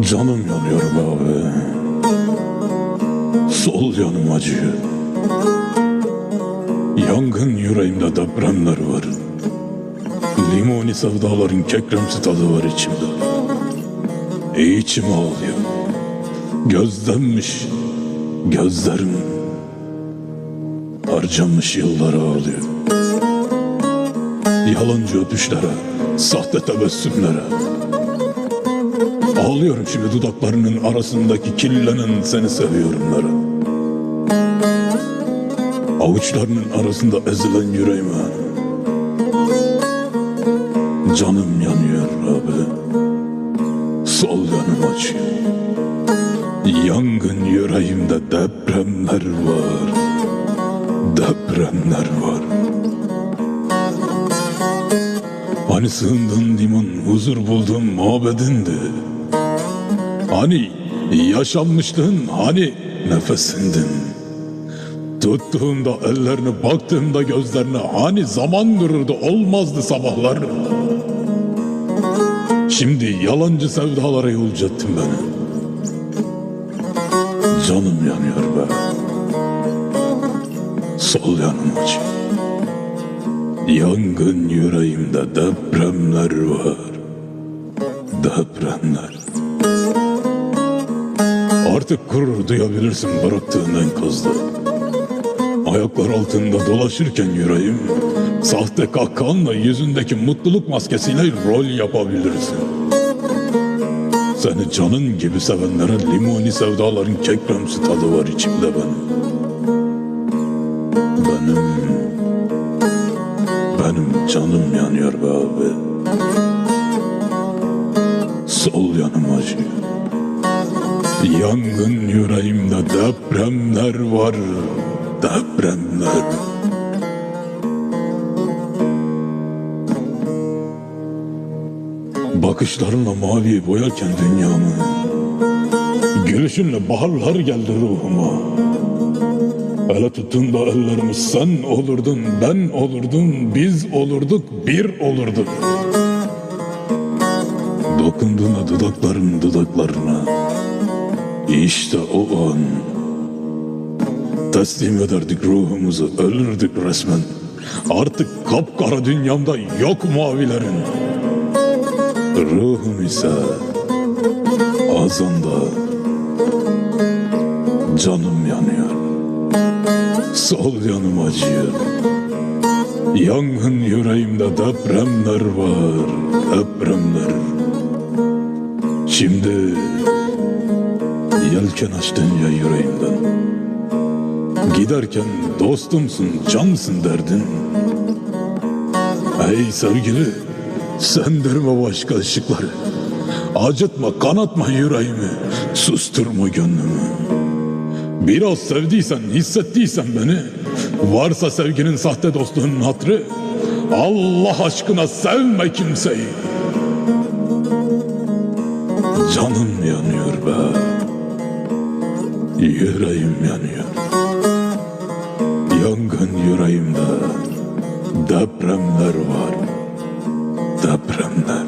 Canım yanıyor abi. Sol yanım acıyor. Yangın yüreğimde depremler var. Limoni sevdaların kekremsi tadı var içimde. E içim ağlıyor. Gözlenmiş gözlerim. Harcanmış yıllara ağlıyor. Yalancı öpüşlere, sahte tebessümlere. Ağlıyorum şimdi dudaklarının arasındaki kirlenen seni seviyorumlara. Avuçlarının arasında ezilen yüreğime. Canım yanıyor abi. Sol yanım açıyor. Yangın yüreğimde depremler var. Depremler var. Hani sığındığın liman huzur buldum mabedindi. Hani yaşanmışlığın hani nefesindin. Tuttuğumda ellerini baktığımda gözlerine hani zaman dururdu olmazdı sabahlar. Şimdi yalancı sevdalara yolcu ettin beni. Canım yanıyor be. Sol yanım acıyor. Yangın yüreğimde depremler var. Depremler. Artık gurur duyabilirsin bıraktığın enkazda. Ayaklar altında dolaşırken yüreğim, sahte kahkahanla yüzündeki mutluluk maskesiyle rol yapabilirsin. Seni canın gibi sevenlere limoni sevdaların kekremsi tadı var içimde benim. Benim, benim canım yanıyor be abi. Depremler var, depremler. Bakışlarınla maviye boyarken dünyamı, gülüşünle baharlar geldi ruhuma. Ele tuttuğunda ellerimiz sen olurdun, ben olurdum, biz olurduk, bir olurduk. Dokunduğuna dudakların dudaklarına, işte o an teslim ederdik ruhumuzu, ölürdük resmen. Artık kapkara dünyamda yok mavilerin. Ruhum ise azanda canım yanıyor. Sol yanım acıyor. Yangın yüreğimde depremler var, depremler. Şimdi yelken açtın ya yüreğimden. Giderken dostumsun, cansın derdin. Ey sevgili, sendirme başka ışıkları. Acıtma, kanatma yüreğimi, susturma gönlümü. Biraz sevdiysen, hissettiysen beni, varsa sevginin sahte dostluğunun hatrı, Allah aşkına sevme kimseyi. Canım yanıyor be, yüreğim yanıyor. Yangın yüreğimde, depremler var, depremler.